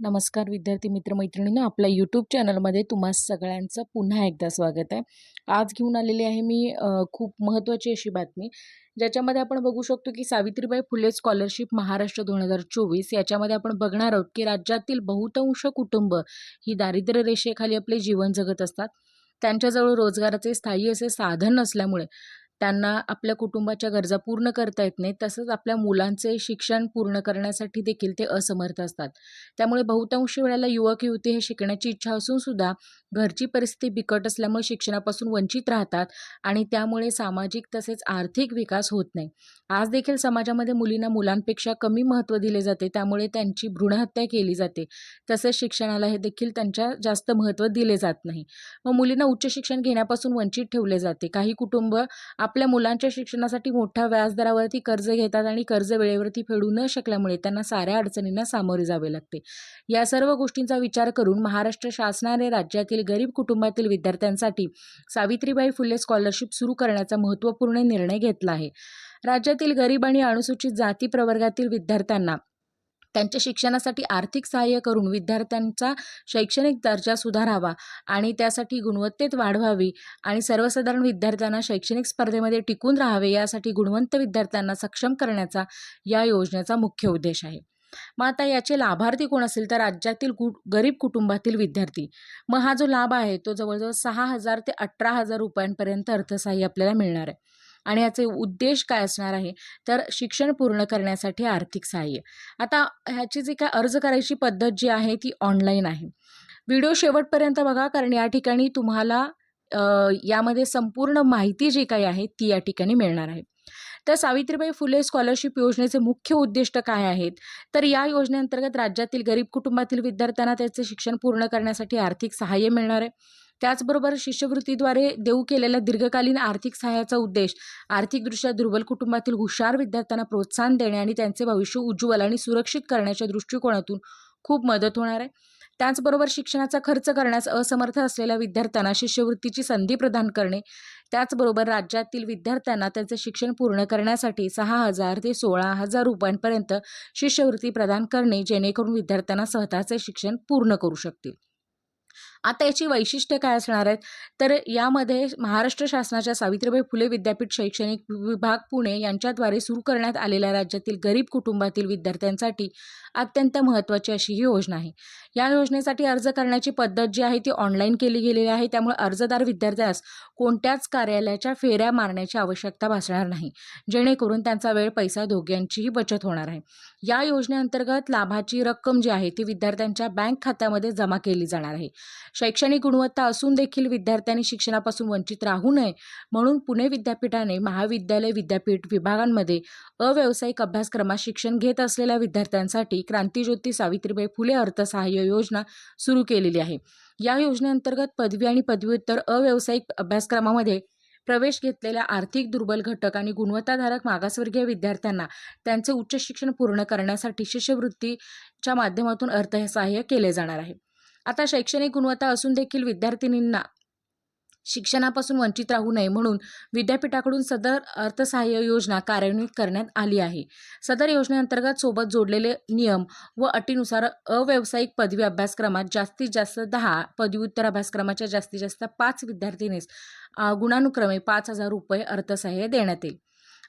नमस्कार विद्यार्थी मित्र मैत्रिणींनो आपल्या यूट्यूब चॅनलमध्ये तुम्हा सगळ्यांचं पुन्हा एकदा स्वागत आहे. आज घेऊन आलेली आहे मी खूप महत्त्वाची अशी बातमी ज्याच्यामध्ये आपण बघू शकतो की सावित्रीबाई फुले स्कॉलरशिप महाराष्ट्र दोन हजार चोवीस याच्यामध्ये आपण बघणार आहोत की राज्यातील बहुतांश कुटुंब ही दारिद्र्य रेषेखाली आपले जीवन जगत असतात. त्यांच्याजवळ रोजगाराचे स्थायी असे साधन नसल्यामुळे त्यांना आपल्या कुटुंबाच्या गरजा पूर्ण करता येत नाही तसंच आपल्या मुलांचे शिक्षण पूर्ण करण्यासाठी देखील ते असमर्थ असतात. त्यामुळे बहुतांश वेळेला युवक युवती हे शिकण्याची इच्छा असून सुद्धा घरची परिस्थिती बिकट असल्यामुळे शिक्षणापासून वंचित राहतात आणि त्यामुळे सामाजिक तसेच आर्थिक विकास होत नाही. आज देखील समाजामध्ये मुलींना मुलांपेक्षा कमी महत्त्व दिले जाते त्यामुळे त्यांची भ्रूणहत्या केली जाते. तसेच शिक्षणाला हे देखील त्यांच्या जास्त महत्त्व दिले जात नाही. मग मुलींना उच्च शिक्षण घेण्यापासून वंचित ठेवले जाते. काही कुटुंब आपल्या मुलांच्या शिक्षणासाठी मोठ्या व्याजदरावरती कर्ज घेतात आणि कर्ज वेळेवरती फेडू न शकल्यामुळे त्यांना साऱ्या अडचणींना सामोरे जावे लागते. या सर्व गोष्टींचा विचार करून महाराष्ट्र शासनाने राज्यातील गरीब कुटुंबातील विद्यार्थ्यांसाठी सावित्रीबाई फुले स्कॉलरशिप सुरू करण्याचा महत्त्वपूर्ण निर्णय घेतला आहे. राज्यातील गरीब आणि अनुसूचित जाती प्रवर्गातील विद्यार्थ्यांना त्यांच्या शिक्षणासाठी आर्थिक सहाय्य करून विद्यार्थ्यांचा शैक्षणिक दर्जा सुधारावा आणि त्यासाठी गुणवत्तेत वाढ व्हावी आणि सर्वसाधारण विद्यार्थ्यांना शैक्षणिक स्पर्धेमध्ये टिकून राहावे यासाठी गुणवंत विद्यार्थ्यांना सक्षम करण्याचा या योजनेचा मुख्य उद्देश आहे. मग आता याचे लाभार्थी कोण असेल? तर राज्यातील गु गरीब कुटुंबातील विद्यार्थी. मग हा जो लाभ आहे तो जवळजवळ सहा हजार ते अठरा हजार रुपयांपर्यंत अर्थसहाय्य आपल्याला मिळणार आहे. आणि याचे उद्देश काय असणार आहे? तर शिक्षण पूर्ण करण्यासाठी आर्थिक सहाय्य. आता ह्याची जी काय अर्ज करायची पद्धत जी आहे ती ऑनलाईन आहे. व्हिडिओ शेवटपर्यंत बघा कारण या ठिकाणी तुम्हाला यामध्ये संपूर्ण माहिती जी काही आहे ती या ठिकाणी मिळणार आहे. तर सावित्रीबाई फुले स्कॉलरशिप योजनेचे मुख्य उद्दिष्ट काय आहेत? तर या योजनेअंतर्गत राज्यातील गरीब कुटुंबातील विद्यार्थ्यांना त्याचे शिक्षण पूर्ण करण्यासाठी आर्थिक सहाय्य मिळणार आहे. त्याचबरोबर शिष्यवृत्तीद्वारे देऊ केलेल्या दीर्घकालीन आर्थिक सहाय्याचा उद्देश आर्थिकदृष्ट्या दुर्बल कुटुंबातील हुशार विद्यार्थ्यांना प्रोत्साहन देणे आणि त्यांचे भविष्य उज्ज्वल आणि सुरक्षित करण्याच्या दृष्टिकोनातून खूप मदत होणार आहे. त्याचबरोबर शिक्षणाचा खर्च करण्यास असमर्थ असलेल्या विद्यार्थ्यांना शिष्यवृत्तीची संधी प्रदान करणे त्याचबरोबर राज्यातील विद्यार्थ्यांना त्यांचे शिक्षण पूर्ण करण्यासाठी सहा हजार ते सोळा हजार रुपयांपर्यंत शिष्यवृत्ती प्रदान करणे जेणेकरून विद्यार्थ्यांना स्वतःचे शिक्षण पूर्ण करू शकतील. आता याची वैशिष्ट्य काय असणार आहेत? तर यामध्ये महाराष्ट्र शासनाच्या सावित्रीबाई फुले विद्यापीठ शैक्षणिक विभाग पुणे यांच्याद्वारे सुरू करण्यात आलेल्या राज्यातील गरीब कुटुंबातील विद्यार्थ्यांसाठी अत्यंत महत्त्वाची अशी ही योजना आहे. या योजनेसाठी अर्ज करण्याची पद्धत जी आहे ती ऑनलाईन केली गेलेली आहे. त्यामुळे अर्जदार विद्यार्थ्यास कोणत्याच कार्यालयाच्या फेऱ्या मारण्याची आवश्यकता भासणार नाही. जेणेकरून त्यांचा वेळ पैसा दोघांचीही बचत होणार आहे. या योजनेअंतर्गत लाभाची रक्कम जी आहे ती विद्यार्थ्यांच्या बँक खात्यामध्ये जमा केली जाणार आहे. शैक्षणिक गुणवत्ता असून देखील विद्यार्थ्यांनी शिक्षणापासून वंचित राहू नये म्हणून पुणे विद्यापीठाने महाविद्यालय विद्यापीठ विभागांमध्ये अव्यावसायिक अभ्यासक्रमात शिक्षण घेत असलेल्या विद्यार्थ्यांसाठी क्रांतीज्योती सावित्रीबाई फुले अर्थसहाय्य योजना सुरू केलेली आहे. या योजनेअंतर्गत पदवी आणि पदव्युत्तर अव्यावसायिक अभ्यासक्रमामध्ये प्रवेश घेतलेल्या आर्थिक दुर्बल घटक आणि गुणवत्ताधारक मागासवर्गीय विद्यार्थ्यांना त्यांचे उच्च शिक्षण पूर्ण करण्यासाठी शिष्यवृत्तीच्या माध्यमातून अर्थसहाय्य केले जाणार आहे. आता शैक्षणिक गुणवत्ता असून देखील विद्यार्थिनींना शिक्षणापासून वंचित राहू नये म्हणून विद्यापीठाकडून सदर अर्थसहाय्य योजना कार्यान्वित करण्यात आली आहे. सदर योजनेअंतर्गत सोबत जोडलेले नियम व अटीनुसार अव्यावसायिक पदवी अभ्यासक्रमात जास्तीत जास्त दहा पदव्युत्तर अभ्यासक्रमाच्या जास्तीत जास्त पाच विद्यार्थिनीस गुणानुक्रमे पाच हजार रुपये अर्थसहाय्य देण्यात येईल.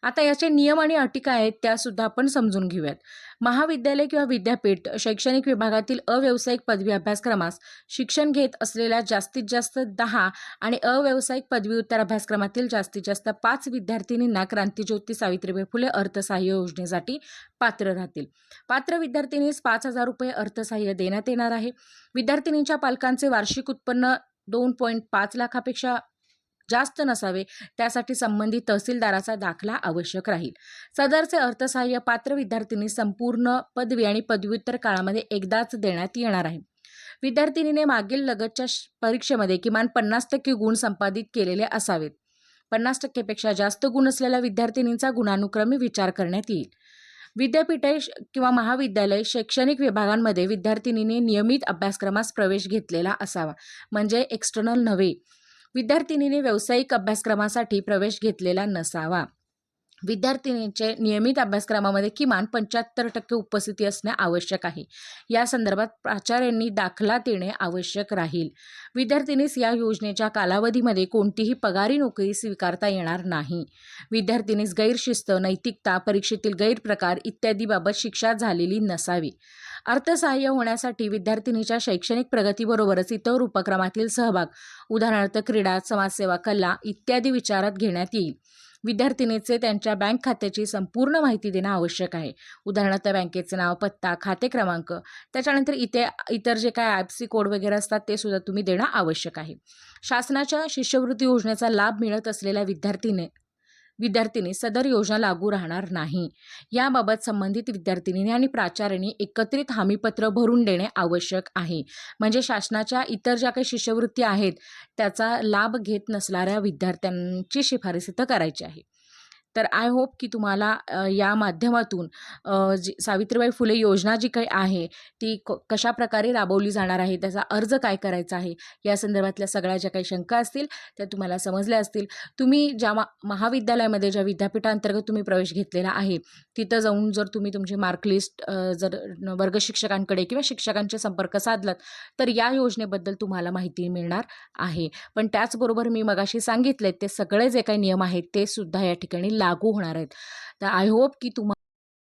आता याचे नियम आणि अटी काय आहेत त्यासुद्धा आपण समजून घेऊयात. महाविद्यालय किंवा विद्यापीठ शैक्षणिक विभागातील अव्यावसायिक पदवी अभ्यासक्रमास शिक्षण घेत असलेल्या जास्तीत जास्त दहा आणि अव्यावसायिक पदव्युत्तर अभ्यासक्रमातील जास्तीत जास्त पाच विद्यार्थिनींना क्रांतीज्योती सावित्रीबाई फुले अर्थसहाय्य योजनेसाठी पात्र राहतील. पात्र विद्यार्थिनीस पाच हजार रुपये अर्थसहाय्य देण्यात येणार आहे. विद्यार्थिनींच्या पालकांचे वार्षिक उत्पन्न दोन पॉईंट पाच लाखापेक्षा जास्त नसावे त्यासाठी संबंधित तहसीलदाराचा दाखला आवश्यक राहील. सदरचे अर्थसहाय्य पात्र विद्यार्थिनी संपूर्ण पदवी आणि पदव्युत्तर काळामध्ये एकदाच देण्यात येणार आहे. विद्यार्थिनीने मागील लगतच्या परीक्षेमध्ये किमान पन्नास टक्के गुण संपादित केलेले असावेत. पन्नास टक्केपेक्षा जास्त गुण असलेल्या विद्यार्थिनींचा गुणानुक्रमी विचार करण्यात येईल. विद्यापीठे श- किंवा महाविद्यालय शैक्षणिक विभागांमध्ये विद्यार्थिनीने नियमित अभ्यासक्रमास प्रवेश घेतलेला असावा म्हणजे एक्सटर्नल नव्हे. विद्यार्थिनीने व्यावसायिक अभ्यासक्रमासाठी प्रवेश घेतलेला नसावा. विद्यार्थिनींचे नियमित अभ्यासक्रमामध्ये किमान पंच्याहत्तर टक्के उपस्थिती असणे आवश्यक आहे. या संदर्भात प्राचार्यांनी दाखला देणे आवश्यक राहील. विद्यार्थिनीस या योजनेच्या कालावधीमध्ये कोणतीही पगारी नोकरी स्वीकारता येणार नाही. विद्यार्थिनीस गैरशिस्त नैतिकता परीक्षेतील गैरप्रकार इत्यादीबाबत शिक्षा झालेली नसावी. अर्थसहाय्य होण्यासाठी विद्यार्थिनीच्या शैक्षणिक प्रगतीबरोबरच इतर उपक्रमातील सहभाग उदाहरणार्थ क्रीडा समाजसेवा कला इत्यादी विचारात घेण्यात येईल. विद्यार्थिनीचे त्यांच्या बँक खात्याची संपूर्ण माहिती देणं आवश्यक आहे. उदाहरणार्थ बँकेचं नाव पत्ता खाते क्रमांक त्याच्यानंतर इथे इतर जे काय आय सी कोड वगैरे असतात ते सुद्धा तुम्ही देणं आवश्यक आहे. शासनाच्या शिष्यवृत्ती योजनेचा लाभ मिळत असलेल्या विद्यार्थीने विद्यार्थिनी सदर योजना लागू राहणार नाही. याबाबत संबंधित विद्यार्थिनीने आणि प्राचार्यांनी एकत्रित हमीपत्र भरून देणे आवश्यक आहे. म्हणजे शासनाच्या इतर ज्या काही शिष्यवृत्ती आहेत त्याचा लाभ घेत नसणाऱ्या विद्यार्थ्यांची शिफारस इथं करायची आहे. तर आय होप की तुम्हाला या माध्यमातून जी सावित्रीबाई फुले योजना जी काही आहे ती क कशा प्रकारे राबवली जाणार आहे त्याचा अर्ज काय करायचा आहे या संदर्भातल्या सगळ्या ज्या काही शंका असतील त्या तुम्हाला समजल्या असतील. तुम्ही ज्या मा महाविद्यालयामध्ये ज्या विद्यापीठांतर्गत तुम्ही प्रवेश घेतलेला आहे तिथं जाऊन जर तुम्ही तुमची मार्कलिस्ट जर वर्गशिक्षकांकडे किंवा शिक्षकांचे संपर्क साधलात तर या योजनेबद्दल तुम्हाला माहिती मिळणार आहे. पण त्याचबरोबर मी मगाशी सांगितले ते सगळे जे काही नियम आहेत ते सुद्धा या ठिकाणी लागू होणार आहेत. तर आय होप की तुम्हा